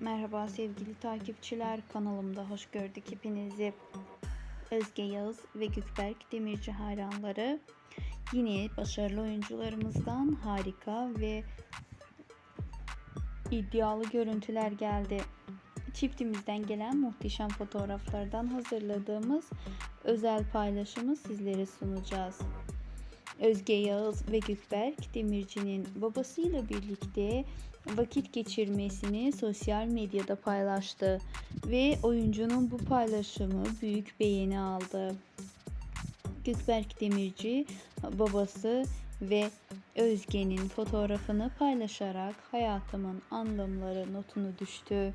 Merhaba sevgili takipçiler kanalımda hoş gördük hepinizi. Özge Yağız ve Gökberk Demirci hayranları yine başarılı oyuncularımızdan harika ve iddialı görüntüler geldi. Çiftimizden gelen muhteşem fotoğraflardan hazırladığımız özel paylaşımı sizlere sunacağız. Özge Yağız ve Gökberk Demirci'nin babasıyla birlikte vakit geçirmesini sosyal medyada paylaştı ve oyuncunun bu paylaşımı büyük beğeni aldı. Gökberk Demirci babası ve Özge'nin fotoğrafını paylaşarak hayatımın anlamları notunu düştü.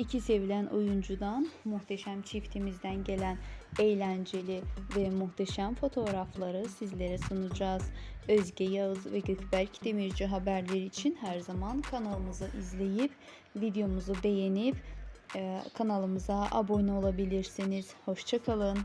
İki sevilen oyuncudan muhteşem çiftimizden gelen eğlenceli ve muhteşem fotoğrafları sizlere sunacağız. Özge Yağız ve Gökberk Demirci haberleri için her zaman kanalımızı izleyip videomuzu beğenip e, kanalımıza abone olabilirsiniz. Hoşçakalın.